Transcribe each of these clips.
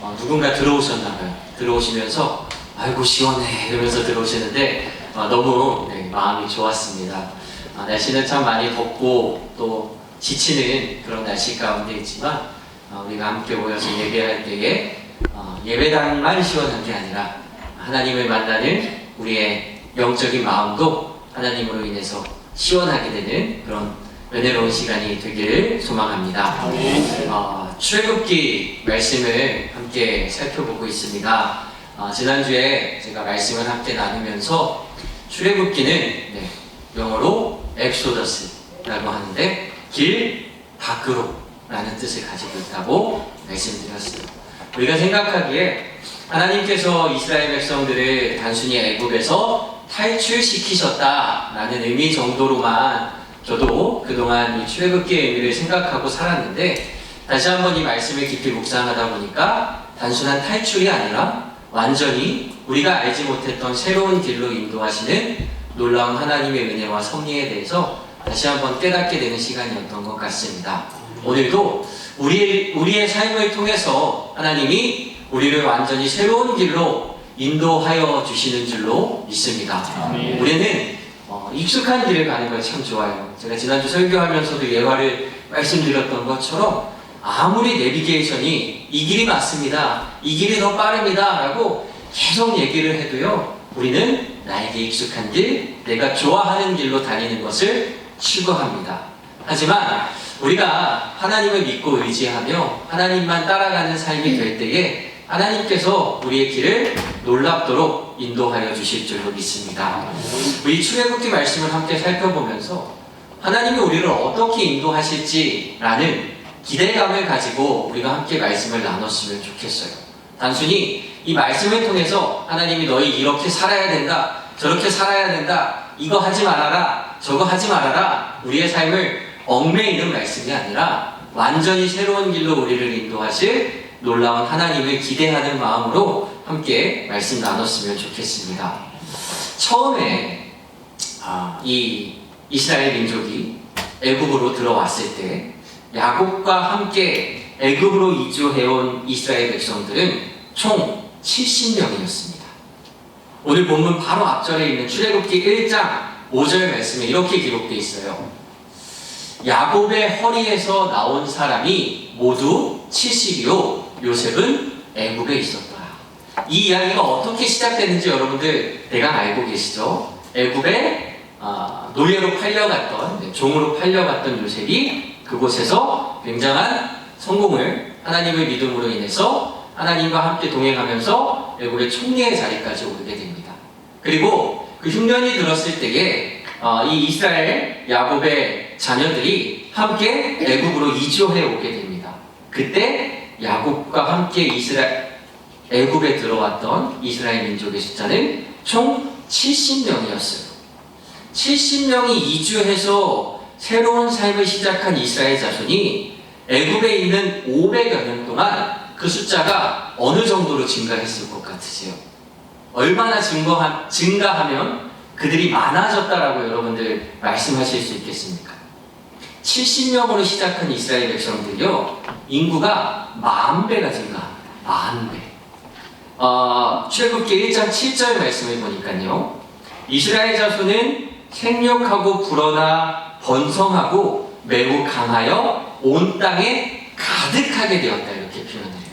어, 누군가 들어오셨나 봐요. 들어오시면서 아이고 시원해 이러면서 들어오시는데 어, 너무 네, 마음이 좋았습니다. 아, 날씨는 참 많이 덥고 또 지치는 그런 날씨 가운데 있지만 어, 우리가 함께 모여서 예배할 때에 어, 예배당만 시원한 게 아니라 하나님을 만나는 우리의 영적인 마음도 하나님으로 인해서 시원하게 되는 그런 은혜로운 시간이 되기를 소망합니다. 어, 출애굽기 말씀을 함께 살펴보고 있습니다. 어, 지난주에 제가 말씀을 함께 나누면서 출애굽기는 네, 영어로 엑소더스라고 하는데 길 밖으로 라는 뜻을 가지고 있다고 말씀드렸어요. 우리가 생각하기에 하나님께서 이스라엘 백성들을 단순히 애굽에서 탈출시키셨다라는 의미 정도로만 저도 그동안 이 출애굽기의 의미를 생각하고 살았는데 다시 한번 이 말씀을 깊이 묵상하다 보니까 단순한 탈출이 아니라 완전히 우리가 알지 못했던 새로운 길로 인도하시는 놀라운 하나님의 은혜와 섭리에 대해서 다시 한번 깨닫게 되는 시간이었던 것 같습니다. 오늘도 우리, 우리의 삶을 통해서 하나님이 우리를 완전히 새로운 길로 인도하여 주시는 줄로 믿습니다. 우리는 어, 익숙한 길을 가는 걸 참 좋아해요. 제가 지난주 설교하면서도 예화를 말씀드렸던 것처럼 아무리 내비게이션이 이 길이 맞습니다. 이 길이 더 빠릅니다. 라고 계속 얘기를 해도요. 우리는 나에게 익숙한 길, 내가 좋아하는 길로 다니는 것을 추구합니다. 하지만 우리가 하나님을 믿고 의지하며 하나님만 따라가는 삶이 될 때에 하나님께서 우리의 길을 놀랍도록 인도하여 주실 줄로 믿습니다. 우리 출애굽기 말씀을 함께 살펴보면서 하나님이 우리를 어떻게 인도하실지라는 기대감을 가지고 우리가 함께 말씀을 나눴으면 좋겠어요. 단순히 이 말씀을 통해서 하나님이 너희 이렇게 살아야 된다, 저렇게 살아야 된다, 이거 하지 말아라, 저거 하지 말아라, 우리의 삶을 얽매이는 말씀이 아니라 완전히 새로운 길로 우리를 인도하실 놀라운 하나님을 기대하는 마음으로 함께 말씀 나눴으면 좋겠습니다. 처음에 아, 이 이스라엘 민족이 애굽으로 들어왔을 때 야곱과 함께 애굽으로 이주해온 이스라엘 백성들은 총 70명이었습니다. 오늘 본문 바로 앞절에 있는 출애굽기 1장 5절 말씀에 이렇게 기록되어 있어요. 야곱의 허리에서 나온 사람이 모두 70이요 요셉은 애굽에 있었다. 이 이야기가 어떻게 시작됐는지 여러분들 대강 알고 계시죠? 애굽에 아, 노예로 팔려갔던 네, 종으로 팔려갔던 요셉이 그곳에서 굉장한 성공을 하나님의 믿음으로 인해서 하나님과 함께 동행하면서 애굽의 총리의 자리까지 오르게 됩니다. 그리고 그 흉년이 들었을 때에 어, 이 이스라엘 야곱의 자녀들이 함께 애굽으로 이주해 오게 됩니다. 그때 야곱과 함께 이스라엘 애굽에 들어왔던 이스라엘 민족의 숫자는 총 70명이었어요. 70명이 이주해서 새로운 삶을 시작한 이스라엘 자손이 애굽에 있는 500여 년 동안 그 숫자가 어느 정도로 증가했을 것 같으세요? 얼마나 증거하, 증가하면 그들이 많아졌다라고 여러분들 말씀하실 수 있겠습니까? 70명으로 시작한 이스라엘 백성들이요, 인구가 만 배가 증가합니다. 만 배. 어, 출애굽기 1장 7절 말씀을 보니까요, 이스라엘 자손은 생육하고 불어나 번성하고 매우 강하여 온 땅에 가득하게 되었다 이렇게 표현을 해요.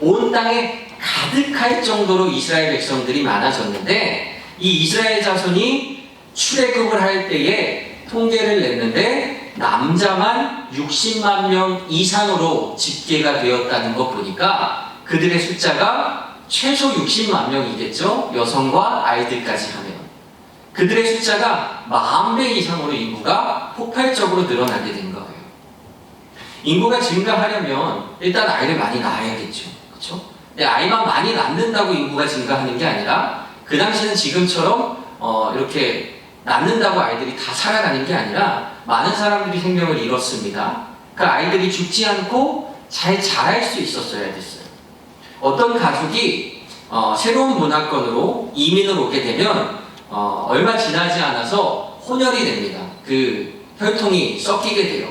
온 땅에 가득할 정도로 이스라엘 백성들이 많아졌는데 이 이스라엘 자손이 출애굽을 할 때에 통계를 냈는데 남자만 60만 명 이상으로 집계가 되었다는 것 보니까 그들의 숫자가 최소 60만 명이겠죠. 여성과 아이들까지 하면. 그들의 숫자가 만 배 이상으로 인구가 폭발적으로 늘어나게 된 거예요. 인구가 증가하려면 일단 아이를 많이 낳아야겠죠. 그렇죠? 근데 아이만 많이 낳는다고 인구가 증가하는 게 아니라 그 당시는 지금처럼 어, 이렇게 낳는다고 아이들이 다 살아가는 게 아니라 많은 사람들이 생명을 잃었습니다. 그 아이들이 죽지 않고 잘 자랄 수 있었어야 됐어요. 어떤 가족이 어, 새로운 문화권으로 이민을 오게 되면 어, 얼마 지나지 않아서 혼혈이 됩니다. 그 혈통이 섞이게 돼요.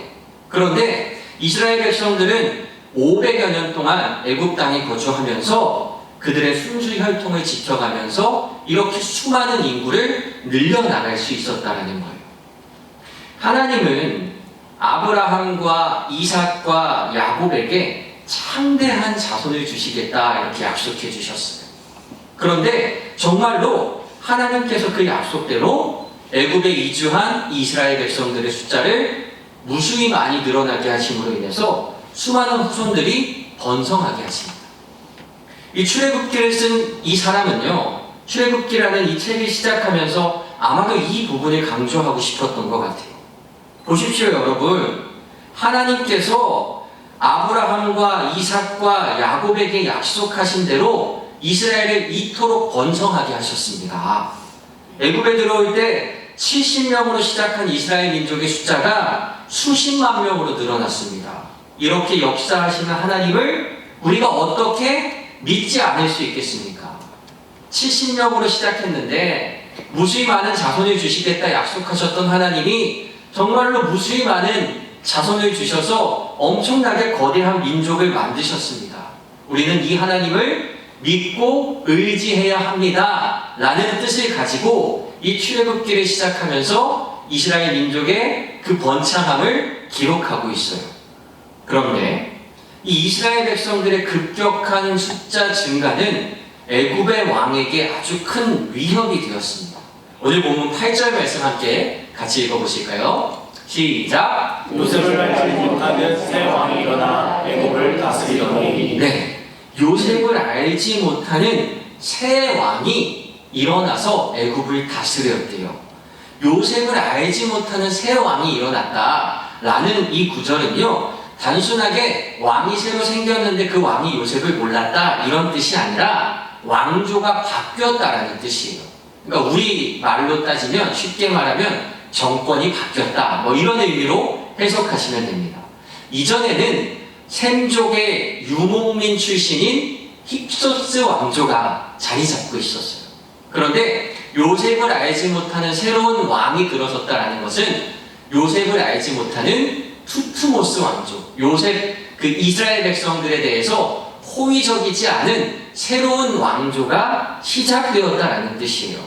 그런데 이스라엘 백성들은 500여 년 동안 애굽 땅에 거주하면서 그들의 순수 혈통을 지켜가면서 이렇게 수많은 인구를 늘려나갈 수 있었다라는 거예요. 하나님은 아브라함과 이삭과 야곱에게 창대한 자손을 주시겠다 이렇게 약속해 주셨어요. 그런데 정말로 하나님께서 그 약속대로 애굽에 이주한 이스라엘 백성들의 숫자를 무수히 많이 늘어나게 하심으로 인해서 수많은 후손들이 번성하게 하십니다. 이 출애굽기를 쓴 이 사람은요, 출애굽기라는 이 책을 시작하면서 아마도 이 부분을 강조하고 싶었던 것 같아요. 보십시오, 여러분. 하나님께서 아브라함과 이삭과 야곱에게 약속하신 대로 이스라엘을 이토록 번성하게 하셨습니다. 애굽에 들어올 때 70명으로 시작한 이스라엘 민족의 숫자가 수십만 명으로 늘어났습니다. 이렇게 역사하시는 하나님을 우리가 어떻게 믿지 않을 수 있겠습니까? 70명으로 시작했는데 무수히 많은 자손을 주시겠다 약속하셨던 하나님이 정말로 무수히 많은 자손을 주셔서 엄청나게 거대한 민족을 만드셨습니다. 우리는 이 하나님을 믿고 의지해야 합니다. 라는 뜻을 가지고 이 출애굽기를 시작하면서 이스라엘 민족의 그 번창함을 기록하고 있어요. 그런데 이 이스라엘 백성들의 급격한 숫자 증가는 애굽의 왕에게 아주 큰 위협이 되었습니다. 오늘 본문 8절 말씀 함께 같이 읽어보실까요? 시작! 요셉을 알지 못하는 새 왕이 일어나 애굽을 다스리더니 네, 요셉을 알지 못하는 새 왕이 일어나서 애굽을 다스렸대요. 요셉을 알지 못하는 새 왕이 일어났다라는 이 구절은요, 단순하게 왕이 새로 생겼는데 그 왕이 요셉을 몰랐다 이런 뜻이 아니라 왕조가 바뀌었다라는 뜻이에요. 그러니까 우리 말로 따지면 쉽게 말하면 정권이 바뀌었다 뭐 이런 의미로 해석하시면 됩니다. 이전에는 샘족의 유목민 출신인 힙소스 왕조가 자리 잡고 있었어요. 그런데 요셉을 알지 못하는 새로운 왕이 들어섰다라는 것은 요셉을 알지 못하는 투트모스 왕조, 요셉 그 이스라엘 백성들에 대해서 호의적이지 않은 새로운 왕조가 시작되었다라는 뜻이에요.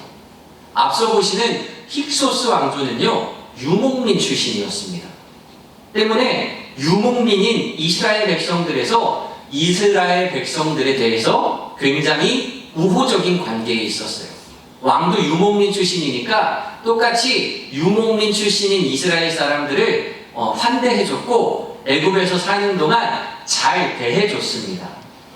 앞서 보시는 힉소스 왕조는요 유목민 출신이었습니다. 때문에 유목민인 이스라엘 백성들에서 이스라엘 백성들에 대해서 굉장히 우호적인 관계에 있었어요. 왕도 유목민 출신이니까 똑같이 유목민 출신인 이스라엘 사람들을 어, 환대해줬고 애굽에서 사는 동안 잘 대해줬습니다.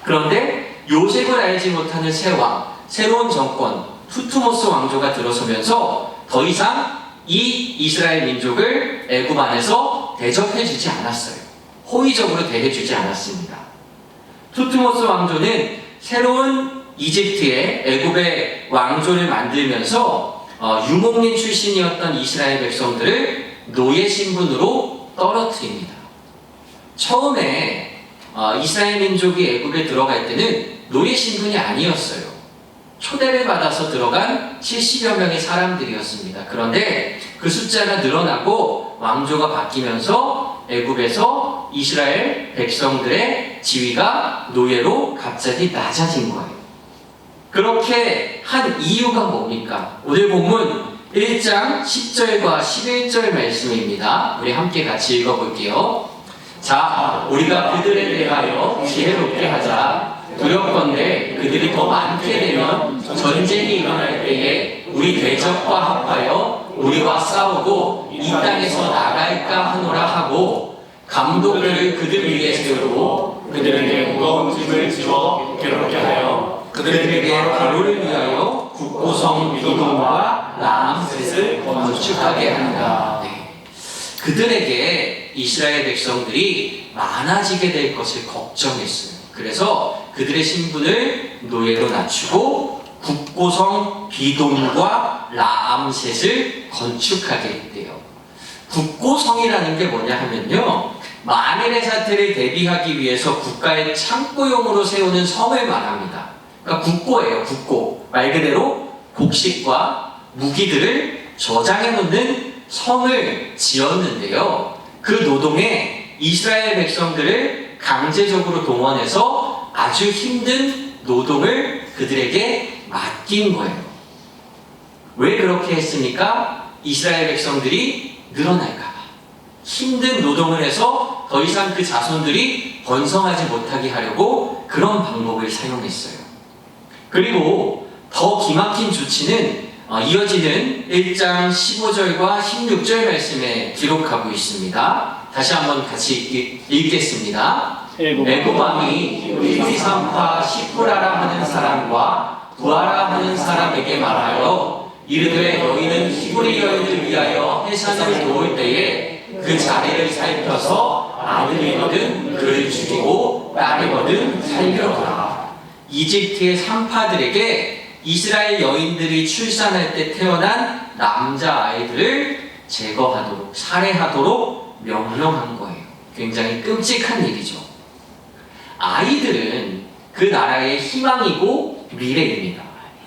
그런데 요셉을 알지 못하는 새 왕, 새로운 정권, 투투모스 왕조가 들어서면서 더 이상 이 이스라엘 민족을 애굽 안에서 대접해주지 않았어요. 호의적으로 대해주지 않았습니다. 투트모스 왕조는 새로운 이집트의 애굽의 왕조를 만들면서 어, 유목민 출신이었던 이스라엘 백성들을 노예 신분으로 떨어뜨립니다. 처음에 어, 이스라엘 민족이 애굽에 들어갈 때는 노예 신분이 아니었어요. 초대를 받아서 들어간 70여 명의 사람들이었습니다. 그런데 그 숫자가 늘어나고 왕조가 바뀌면서 애굽에서 이스라엘 백성들의 지위가 노예로 갑자기 낮아진 거예요. 그렇게 한 이유가 뭡니까? 오늘 본문 1장 10절과 11절 말씀입니다. 우리 함께 같이 읽어볼게요. 자, 우리가 그들에 대하여 지혜롭게 하자. 두렵건대 그들이 더 많게 되면 전쟁이 일어날 때에 우리 대적과 합하여 우리와 싸우고 이 땅에서 나갈까 하노라 하고 감독들을 그들 위에 세우고 그들에게 무거운 짐을 지워 괴롭게 하여 그들에게 바로를 위하여 국고성 미도과 라암셋을 건축하게 한다. 네. 그들에게 이스라엘 백성들이 많아지게 될 것을 걱정했어요. 그래서 그들의 신분을 노예로 낮추고 국고성 비돔과 라암셋을 건축하게 했대요. 국고성이라는 게 뭐냐 하면요. 만일의 사태를 대비하기 위해서 국가의 창고용으로 세우는 성을 말합니다. 그러니까 국고예요, 국고. 말 그대로 곡식과 무기들을 저장해 놓는 성을 지었는데요. 그 노동에 이스라엘 백성들을 강제적으로 동원해서 아주 힘든 노동을 그들에게 맡긴 거예요. 왜 그렇게 했습니까? 이스라엘 백성들이 늘어날까봐. 힘든 노동을 해서 더 이상 그 자손들이 번성하지 못하게 하려고 그런 방법을 사용했어요. 그리고 더 기막힌 조치는 어, 이어지는 1장 15절과 16절 말씀에 기록하고 있습니다. 다시 한번 같이 읽- 읽겠습니다. 애굽 왕이 히비산파 시프라라 하는 사람과 부하라 하는 사람에게 말하여 이르되 너희는 히브리 여인을 위하여 해산을 도울 때에 그 자리를 살펴서 아들이거든 그를 죽이고 딸이거든 살려라 이집트의 산파들에게 이스라엘 여인들이 출산할 때 태어난 남자 아이들을 제거하도록 살해하도록 명령한 거예요. 굉장히 끔찍한 일이죠. 아이들은 그 나라의 희망이고 미래입니다.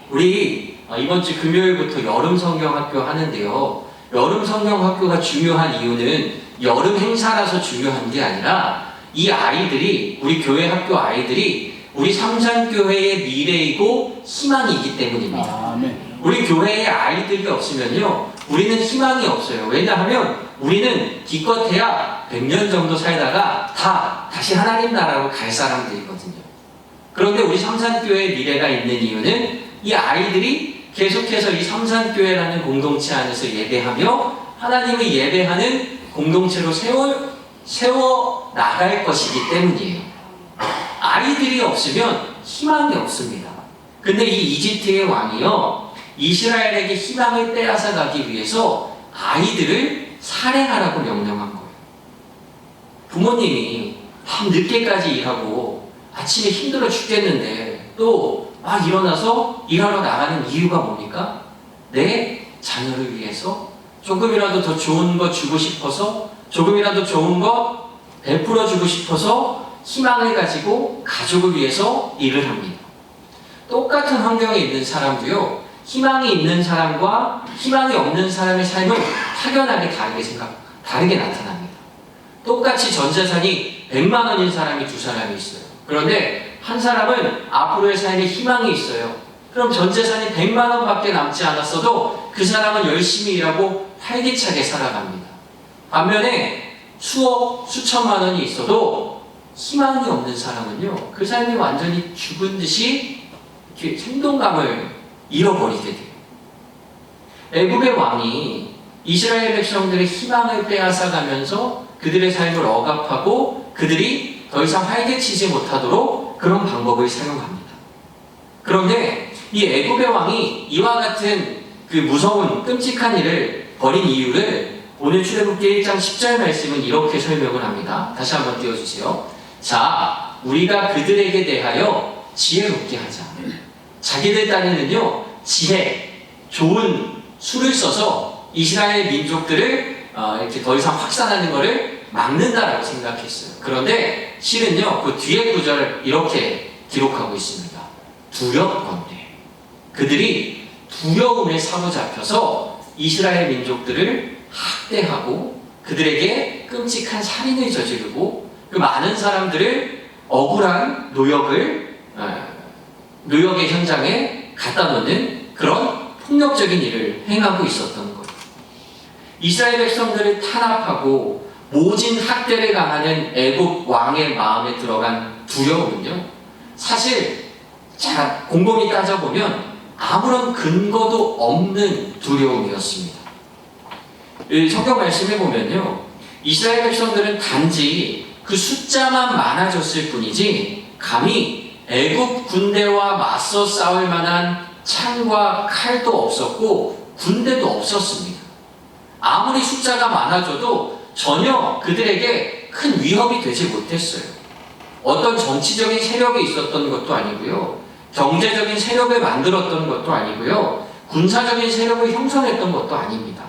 우리 어, 이번 주 금요일부터 여름 성경학교 하는데요. 여름 성경학교가 중요한 이유는 여름 행사라서 중요한 게 아니라 이 아이들이 우리 교회 학교 아이들이 우리 삼산교회의 미래이고 희망이기 때문입니다. 아멘. 우리 교회에 아이들이 없으면요, 우리는 희망이 없어요. 왜냐하면 우리는 기껏해야 100년 정도 살다가 다 다시 하나님 나라로 갈 사람들이거든요. 그런데 우리 삼산교회의 미래가 있는 이유는 이 아이들이 계속해서 이 삼산교회라는 공동체 안에서 예배하며 하나님을 예배하는 공동체로 세워, 세워 나갈 것이기 때문이에요. 아이들이 없으면 희망이 없습니다. 근데 이 이집트의 왕이요, 이스라엘에게 희망을 빼앗아 가기 위해서 아이들을 살해하라고 명령한 거예요. 부모님이 밤 늦게까지 일하고 아침에 힘들어 죽겠는데 또 막 일어나서 일하러 나가는 이유가 뭡니까? 내 자녀를 위해서 조금이라도 더 좋은 거 주고 싶어서 조금이라도 좋은 거 베풀어 주고 싶어서 희망을 가지고 가족을 위해서 일을 합니다. 똑같은 환경에 있는 사람도요, 희망이 있는 사람과 희망이 없는 사람의 삶은 확연하게 다르게 생각, 다르게 나타납니다. 똑같이 전 재산이 100만 원인 사람이 두 사람이 있어요. 그런데 한 사람은 앞으로의 삶에 희망이 있어요. 그럼 전 재산이 100만 원밖에 남지 않았어도 그 사람은 열심히 일하고 활기차게 살아갑니다. 반면에 수억, 수천만 원이 있어도 희망이 없는 사람은요, 그 삶이 완전히 죽은 듯이 생동감을 잃어버리게 돼요. 애굽의 왕이 이스라엘 백성들의 희망을 빼앗아가면서 그들의 삶을 억압하고 그들이 더 이상 활개치지 못하도록 그런 방법을 사용합니다. 그런데 이 애굽의 왕이 이와 같은 그 무서운 끔찍한 일을 벌인 이유를 오늘 출애굽기 1장 10절 말씀은 이렇게 설명을 합니다. 다시 한번 띄워주세요. 자, 우리가 그들에게 대하여 지혜롭게 하자. 자기들 딴에는요, 지혜, 좋은 수를 써서 이스라엘 민족들을 어, 이렇게 더 이상 확산하는 것을 막는다라고 생각했어요. 그런데 실은요, 그 뒤에 구절을 이렇게 기록하고 있습니다. 두렵건대. 그들이 두려움에 사로잡혀서 이스라엘 민족들을 학대하고 그들에게 끔찍한 살인을 저지르고 그 많은 사람들을 억울한 노역을 어, 노역의 현장에 갖다 놓는 그런 폭력적인 일을 행하고 있었던 거예요. 이스라엘 백성들을 탄압하고 모진 학대를 당하는 애굽 왕의 마음에 들어간 두려움은요. 사실 자 곰곰이 따져보면 아무런 근거도 없는 두려움이었습니다. 이 성경 말씀해 보면요. 이스라엘 백성들은 단지 그 숫자만 많아졌을 뿐이지 감히 애굽 군대와 맞서 싸울 만한 창과 칼도 없었고 군대도 없었습니다. 아무리 숫자가 많아져도 전혀 그들에게 큰 위협이 되지 못했어요. 어떤 정치적인 세력이 있었던 것도 아니고요. 경제적인 세력을 만들었던 것도 아니고요. 군사적인 세력을 형성했던 것도 아닙니다.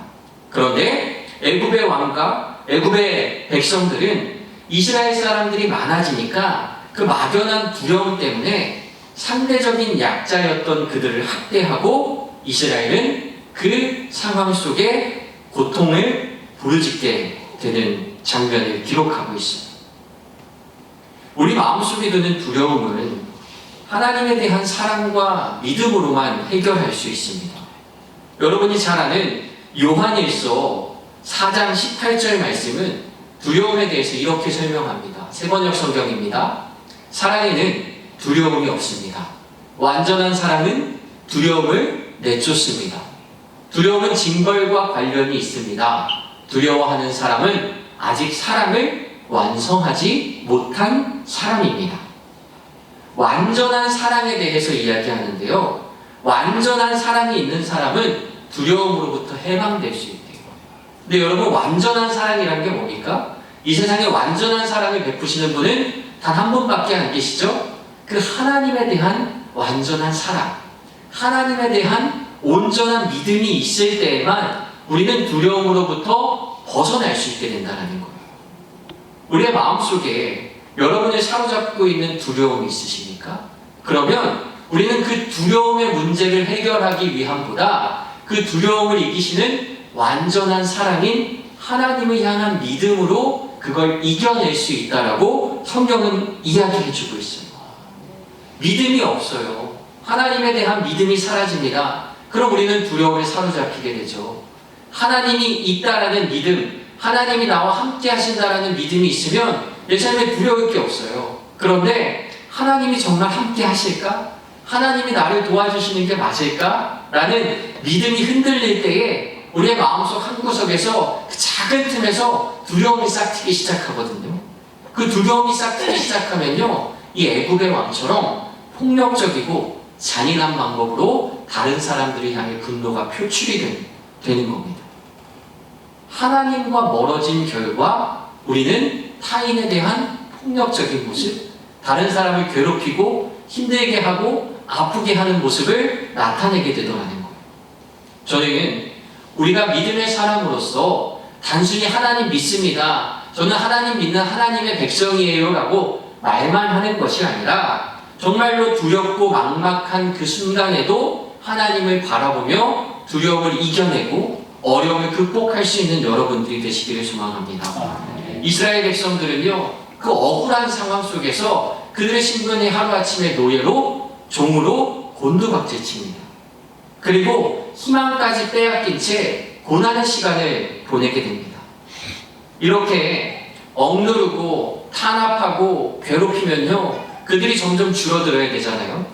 그런데 애굽의 왕과 애굽의 백성들은 이스라엘 사람들이 많아지니까 그 막연한 두려움 때문에 상대적인 약자였던 그들을 학대하고 이스라엘은 그 상황 속에 고통을 부르짖게 되는 장면을 기록하고 있습니다. 우리 마음속에 드는 두려움은 하나님에 대한 사랑과 믿음으로만 해결할 수 있습니다. 여러분이 잘 아는 요한일서 4장 18절 말씀은 두려움에 대해서 이렇게 설명합니다. 세번역 성경입니다. 사랑에는 두려움이 없습니다. 완전한 사랑은 두려움을 내쫓습니다. 두려움은 징벌과 관련이 있습니다. 두려워하는 사람은 아직 사랑을 완성하지 못한 사람입니다. 완전한 사랑에 대해서 이야기하는데요. 완전한 사랑이 있는 사람은 두려움으로부터 해방될 수 있대요. 근데 여러분, 완전한 사랑이란 게 뭡니까? 이 세상에 완전한 사랑을 베푸시는 분은 단 한 분밖에 안 계시죠? 그 하나님에 대한 완전한 사랑, 하나님에 대한 온전한 믿음이 있을 때에만 우리는 두려움으로부터 벗어날 수 있게 된다는 거예요. 우리의 마음속에 여러분을 사로잡고 있는 두려움이 있으십니까? 그러면 우리는 그 두려움의 문제를 해결하기 위함보다 그 두려움을 이기시는 완전한 사랑인 하나님을 향한 믿음으로 그걸 이겨낼 수 있다라고 성경은 이야기해 주고 있어요. 믿음이 없어요. 하나님에 대한 믿음이 사라집니다. 그럼 우리는 두려움에 사로잡히게 되죠. 하나님이 있다라는 믿음, 하나님이 나와 함께 하신다라는 믿음이 있으면 내 삶에 두려울 게 없어요. 그런데 하나님이 정말 함께 하실까? 하나님이 나를 도와주시는 게 맞을까? 라는 믿음이 흔들릴 때에 우리의 마음속 한 구석에서 그 작은 틈에서 두려움이 싹트기 시작하거든요. 그 두려움이 싹트기 시작하면요. 이 애굽의 왕처럼 폭력적이고 잔인한 방법으로 다른 사람들을 향해 분노가 표출이 되- 되는 겁니다. 하나님과 멀어진 결과 우리는 타인에 대한 폭력적인 모습, 다른 사람을 괴롭히고 힘들게 하고 아프게 하는 모습을 나타내게 되더라는 거예요. 저는 우리가 믿음의 사람으로서 단순히 하나님 믿습니다. 저는 하나님 믿는 하나님의 백성이에요. 라고 말만 하는 것이 아니라 정말로 두렵고 막막한 그 순간에도 하나님을 바라보며 두려움을 이겨내고 어려움을 극복할 수 있는 여러분들이 되시기를 소망합니다. 이스라엘 백성들은요, 그 억울한 상황 속에서 그들의 신분이 하루아침에 노예로, 종으로 곤두박질칩니다. 그리고 희망까지 빼앗긴 채 고난의 시간을 보내게 됩니다. 이렇게 억누르고 탄압하고 괴롭히면요, 그들이 점점 줄어들어야 되잖아요.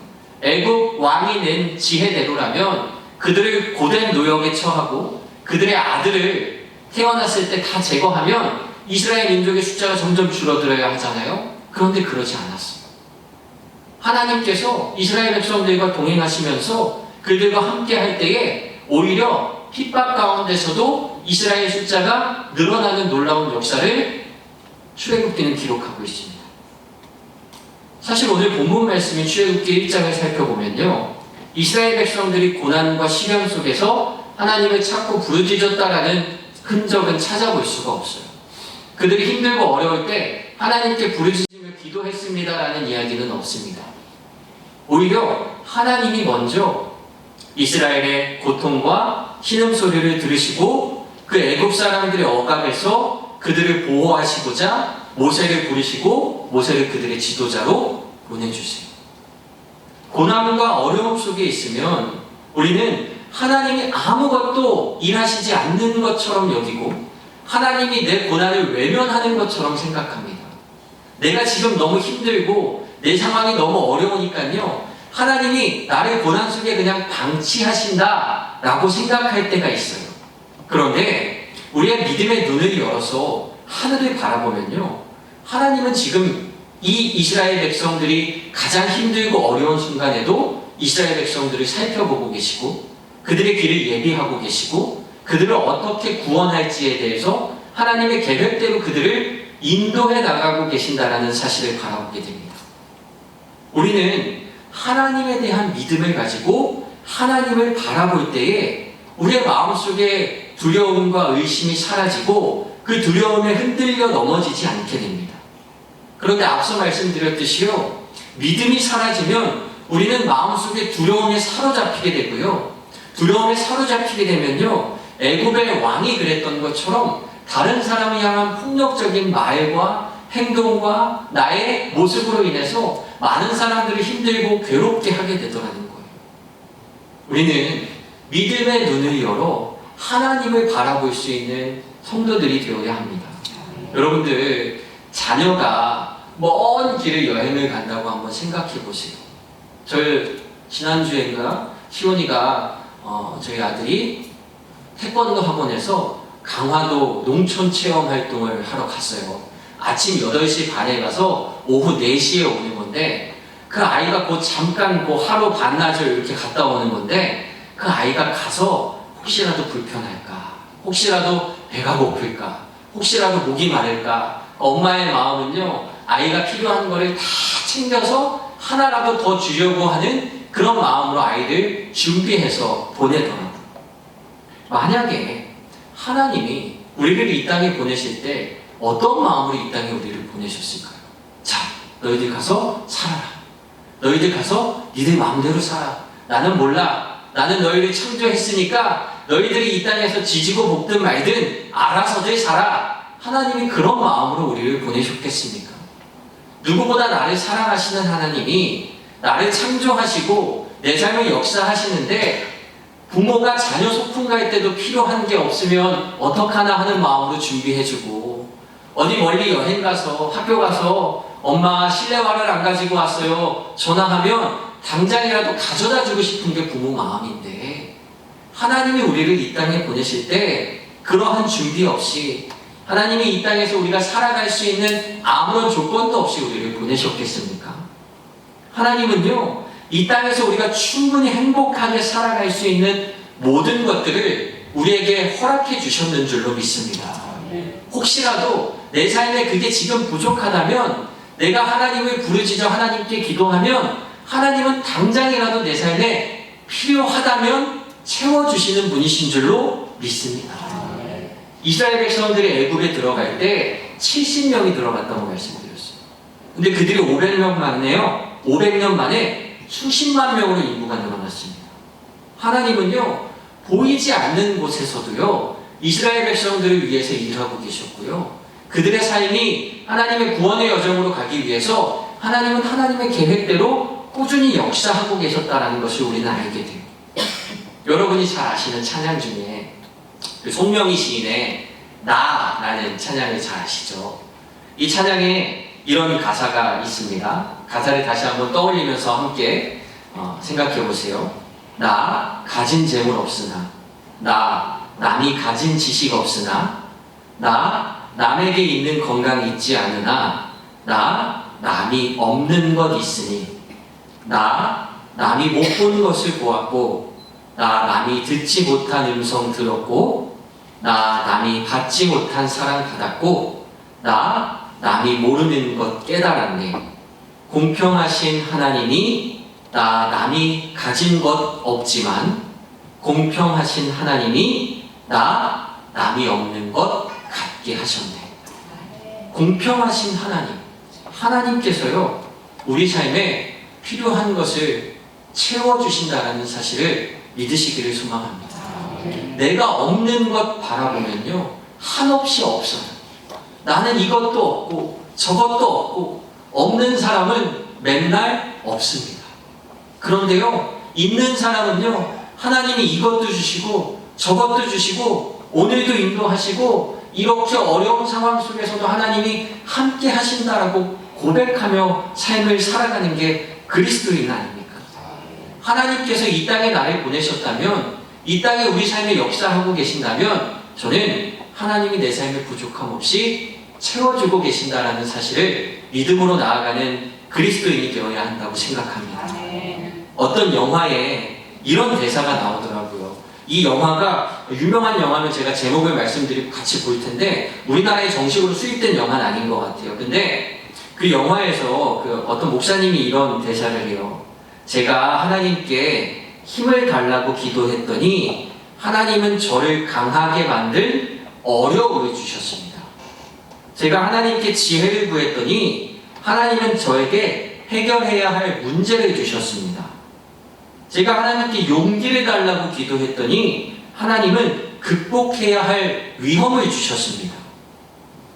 애국 왕이 낸 지혜대로라면 그들을 고된 노역에 처하고 그들의 아들을 태어났을 때 다 제거하면 이스라엘 민족의 숫자가 점점 줄어들어야 하잖아요. 그런데 그러지 않았어요. 하나님께서 이스라엘 백성들과 동행하시면서 그들과 함께 할 때에 오히려 핍박 가운데서도 이스라엘 숫자가 늘어나는 놀라운 역사를 출애굽기는 기록하고 있습니다. 사실 오늘 본문 말씀인 출애굽기 1장을 살펴보면요. 이스라엘 백성들이 고난과 시련 속에서 하나님을 찾고 부르짖었다라는 흔적은 찾아볼 수가 없어요. 그들이 힘들고 어려울 때 하나님께 부르짖으며 기도했습니다라는 이야기는 없습니다. 오히려 하나님이 먼저 이스라엘의 고통과 신음 소리를 들으시고 그 애굽 사람들의 억압에서 그들을 보호하시고자 모세를 부르시고 모세를 그들의 지도자로 보내주세요. 고난과 어려움 속에 있으면 우리는 하나님이 아무것도 일하시지 않는 것처럼 여기고 하나님이 내 고난을 외면하는 것처럼 생각합니다. 내가 지금 너무 힘들고 내 상황이 너무 어려우니까요. 하나님이 나를 고난 속에 그냥 방치하신다 라고 생각할 때가 있어요. 그런데 우리의 믿음의 눈을 열어서 하늘을 바라보면요. 하나님은 지금 이 이스라엘 백성들이 가장 힘들고 어려운 순간에도 이스라엘 백성들을 살펴보고 계시고 그들의 길을 예비하고 계시고 그들을 어떻게 구원할지에 대해서 하나님의 계획대로 그들을 인도해 나가고 계신다라는 사실을 바라보게 됩니다. 우리는 하나님에 대한 믿음을 가지고 하나님을 바라볼 때에 우리의 마음속에 두려움과 의심이 사라지고 그 두려움에 흔들려 넘어지지 않게 됩니다. 그런데 앞서 말씀드렸듯이요, 믿음이 사라지면 우리는 마음속에 두려움에 사로잡히게 되고요. 두려움에 사로잡히게 되면요, 애굽의 왕이 그랬던 것처럼 다른 사람을 향한 폭력적인 말과 행동과 나의 모습으로 인해서 많은 사람들이 힘들고 괴롭게 하게 되더라는 거예요. 우리는 믿음의 눈을 열어 하나님을 바라볼 수 있는 성도들이 되어야 합니다. 여러분들 자녀가 먼 길을 여행을 간다고 한번 생각해 보세요. 저희 지난주에인가 시온이가 어, 저희 아들이 태권도 학원에서 강화도 농촌 체험 활동을 하러 갔어요. 아침 8시 반에 가서 오후 4시에 오는 건데 그 아이가 곧 잠깐 뭐 하루 반나절 이렇게 갔다 오는 건데 그 아이가 가서 혹시라도 불편할까? 혹시라도 배가 고플까? 혹시라도 목이 마를까? 엄마의 마음은요 아이가 필요한 거를 다 챙겨서 하나라도 더 주려고 하는 그런 마음으로 아이를 준비해서 보내더라고요. 만약에 하나님이 우리를 이 땅에 보내실 때 어떤 마음으로 이 땅에 우리를 보내셨을까요? 자, 너희들 가서 살아라. 너희들 가서 니들 마음대로 살아. 나는 몰라. 나는 너희를 창조했으니까 너희들이 이 땅에서 지지고 볶든 말든 알아서들 살아. 하나님이 그런 마음으로 우리를 보내셨겠습니까? 누구보다 나를 사랑하시는 하나님이 나를 창조하시고 내 삶을 역사하시는데 부모가 자녀 소풍 갈 때도 필요한 게 없으면 어떡하나 하는 마음으로 준비해주고 어디 멀리 여행 가서 학교 가서 엄마 실내화를 안 가지고 왔어요 전화하면 당장이라도 가져다 주고 싶은 게 부모 마음인데 하나님이 우리를 이 땅에 보내실 때 그러한 준비 없이 하나님이 이 땅에서 우리가 살아갈 수 있는 아무런 조건도 없이 우리를 보내셨겠습니까? 하나님은요, 이 땅에서 우리가 충분히 행복하게 살아갈 수 있는 모든 것들을 우리에게 허락해 주셨는 줄로 믿습니다. 혹시라도 내 삶에 그게 지금 부족하다면 내가 하나님을 부르짖어 하나님께 기도하면 하나님은 당장이라도 내 삶에 필요하다면 채워주시는 분이신 줄로 믿습니다. 이스라엘 백성들이 애굽에 들어갈 때 70명이 들어갔다고 말씀드렸어요. 근데 그들이 500명 만에요. 500년 만에 수십만 명으로 인구가 늘어났습니다. 하나님은요, 보이지 않는 곳에서도요, 이스라엘 백성들을 위해서 일하고 계셨고요. 그들의 삶이 하나님의 구원의 여정으로 가기 위해서 하나님은 하나님의 계획대로 꾸준히 역사하고 계셨다는 것을 우리는 알게 돼요. 여러분이 잘 아시는 찬양 중에 그 송명희 시인의 나라는 찬양을 잘 아시죠? 이 찬양에 이런 가사가 있습니다. 가사를 다시 한번 떠올리면서 함께 어, 생각해 보세요. 나 가진 재물 없으나, 나 남이 가진 지식 없으나, 나 남에게 있는 건강 있지 않으나, 나 남이 없는 것 있으니, 나 남이 못 본 것을 보았고, 나 남이 듣지 못한 음성 들었고, 나 남이 받지 못한 사랑 받았고, 나 남이 모르는 것 깨달았네. 공평하신 하나님이 나 남이 가진 것 없지만 공평하신 하나님이 나 남이 없는 것 갖게 하셨네. 공평하신 하나님, 하나님께서요 우리 삶에 필요한 것을 채워주신다라는 사실을 믿으시기를 소망합니다. 내가 없는 것 바라보면요 한없이 없어요. 나는 이것도 없고 저것도 없고 없는 사람은 맨날 없습니다. 그런데요 있는 사람은요 하나님이 이것도 주시고 저것도 주시고 오늘도 인도하시고 이렇게 어려운 상황 속에서도 하나님이 함께 하신다라고 고백하며 삶을 살아가는 게 그리스도인 아닙니까? 하나님께서 이 땅에 나를 보내셨다면 이 땅에 우리 삶에 역사하고 계신다면 저는 하나님이 내 삶에 부족함 없이 채워주고 계신다라는 사실을 믿음으로 나아가는 그리스도인이 되어야 한다고 생각합니다. 어떤 영화에 이런 대사가 나오더라고요. 이 영화가 유명한 영화는 제가 제목을 말씀드리고 같이 볼 텐데 우리나라에 정식으로 수입된 영화는 아닌 것 같아요. 근데 그 영화에서 그 어떤 목사님이 이런 대사를 해요. 제가 하나님께 힘을 달라고 기도했더니 하나님은 저를 강하게 만들 어려움을 주셨습니다. 제가 하나님께 지혜를 구했더니 하나님은 저에게 해결해야 할 문제를 주셨습니다. 제가 하나님께 용기를 달라고 기도했더니 하나님은 극복해야 할 위험을 주셨습니다.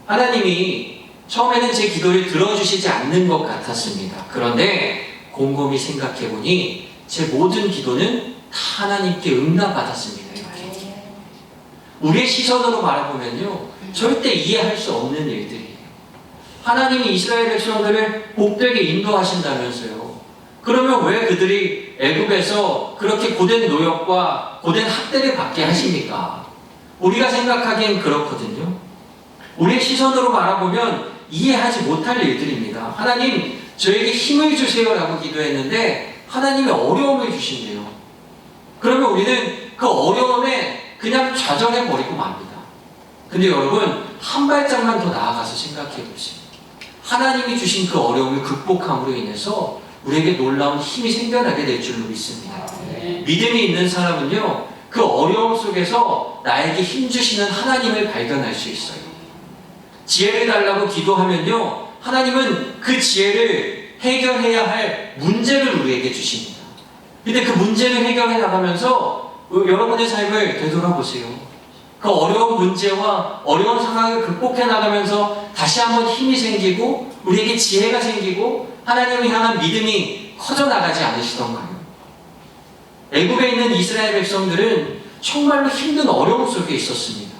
하나님이 처음에는 제 기도를 들어주시지 않는 것 같았습니다. 그런데 곰곰이 생각해보니 제 모든 기도는 다 하나님께 응답받았습니다. 이렇게. 우리의 시선으로 바라보면요. 절대 이해할 수 없는 일들이에요. 하나님이 이스라엘 백성들을 복되게 인도하신다면서요. 그러면 왜 그들이 애굽에서 그렇게 고된 노역과 고된 학대를 받게 하십니까? 우리가 생각하기엔 그렇거든요. 우리의 시선으로 바라보면 이해하지 못할 일들입니다. 하나님, 저에게 힘을 주세요라고 기도했는데 하나님이 어려움을 주신대요. 그러면 우리는 그 어려움에 그냥 좌절해 버리고 맙니다. 근데 여러분, 한 발짝만 더 나아가서 생각해 보세요. 하나님이 주신 그 어려움을 극복함으로 인해서 우리에게 놀라운 힘이 생겨나게 될 줄로 믿습니다. 믿음이 있는 사람은요, 그 어려움 속에서 나에게 힘 주시는 하나님을 발견할 수 있어요. 지혜를 달라고 기도하면요, 하나님은 그 지혜를 해결해야 할 문제를 우리에게 주십니다. 근데 그 문제를 해결해 나가면서 여러분의 삶을 되돌아보세요. 그 어려운 문제와 어려운 상황을 극복해 나가면서 다시 한번 힘이 생기고 우리에게 지혜가 생기고 하나님을 향한 믿음이 커져 나가지 않으시던가요? 애굽에 있는 이스라엘 백성들은 정말로 힘든 어려움 속에 있었습니다.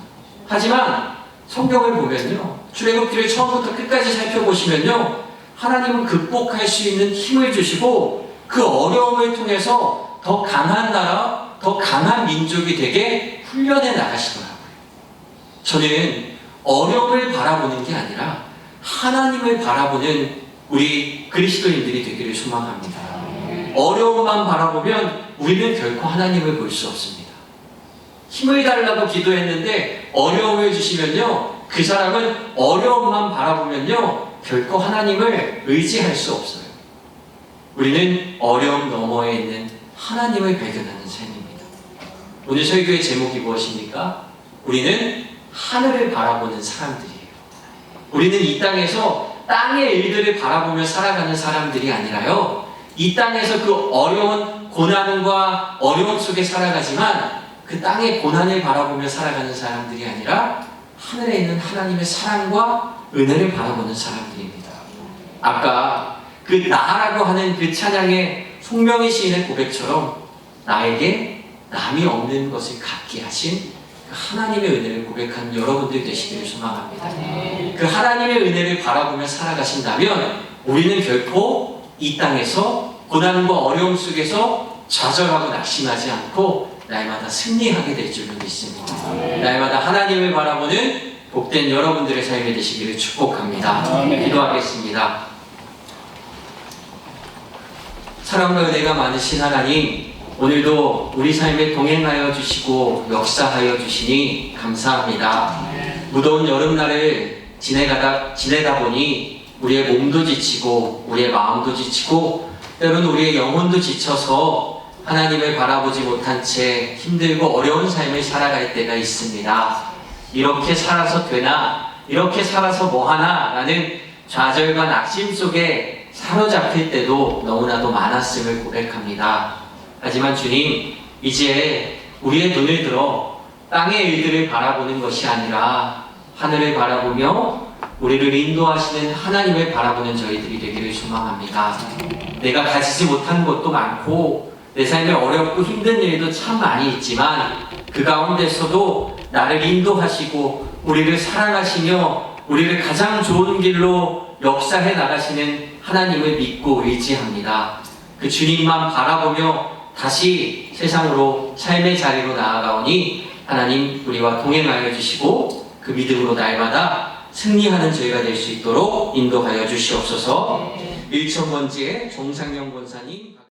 하지만 성경을 보면요. 출애굽기를 처음부터 끝까지 살펴보시면요. 하나님은 극복할 수 있는 힘을 주시고 그 어려움을 통해서 더 강한 나라, 더 강한 민족이 되게 훈련해 나가시더라고요. 저는 어려움을 바라보는 게 아니라 하나님을 바라보는 우리 그리스도인들이 되기를 소망합니다. 어려움만 바라보면 우리는 결코 하나님을 볼 수 없습니다. 힘을 달라고 기도했는데 어려움을 주시면요. 그 사람은 어려움만 바라보면요. 결코 하나님을 의지할 수 없어요. 우리는 어려움 너머에 있는 하나님을 발견하는 삶입니다. 오늘 설교의 제목이 무엇입니까? 우리는 하늘을 바라보는 사람들이에요. 우리는 이 땅에서 땅의 일들을 바라보며 살아가는 사람들이 아니라요. 이 땅에서 그 어려운 고난과 어려움 속에 살아가지만 그 땅의 고난을 바라보며 살아가는 사람들이 아니라 하늘에 있는 하나님의 사랑과 은혜를 바라보는 사람들입니다. 아까 그 나라고 하는 그 찬양의 송명희 시인의 고백처럼 나에게 남이 없는 것을 갖게 하신 그 하나님의 은혜를 고백한 여러분들 되시기를 소망합니다. 그 하나님의 은혜를 바라보며 살아가신다면 우리는 결코 이 땅에서 고난과 어려움 속에서 좌절하고 낙심하지 않고 날마다 승리하게 될 줄로 믿습니다. 날마다 하나님을 바라보는 복된 여러분들의 삶이 되시기를 축복합니다. 기도하겠습니다. 사랑과 은혜가 많으신 하나님, 오늘도 우리 삶에 동행하여 주시고 역사하여 주시니 감사합니다. 무더운 여름날을 지내가다, 지내다 보니 우리의 몸도 지치고 우리의 마음도 지치고 때로는 우리의 영혼도 지쳐서 하나님을 바라보지 못한 채 힘들고 어려운 삶을 살아갈 때가 있습니다. 이렇게 살아서 되나? 이렇게 살아서 뭐하나? 라는 좌절과 낙심 속에 사로잡힐 때도 너무나도 많았음을 고백합니다. 하지만 주님, 이제 우리의 눈을 들어 땅의 일들을 바라보는 것이 아니라 하늘을 바라보며 우리를 인도하시는 하나님을 바라보는 저희들이 되기를 소망합니다. 내가 가지지 못한 것도 많고 내 삶에 어렵고 힘든 일도 참 많이 있지만 그 가운데서도 나를 인도하시고 우리를 사랑하시며 우리를 가장 좋은 길로 역사해 나가시는 하나님을 믿고 의지합니다. 그 주님만 바라보며 다시 세상으로 삶의 자리로 나아가오니 하나님 우리와 동행하여 주시고 그 믿음으로 날마다 승리하는 저희가 될 수 있도록 인도하여 주시옵소서. 일천번지의 종상영 권사님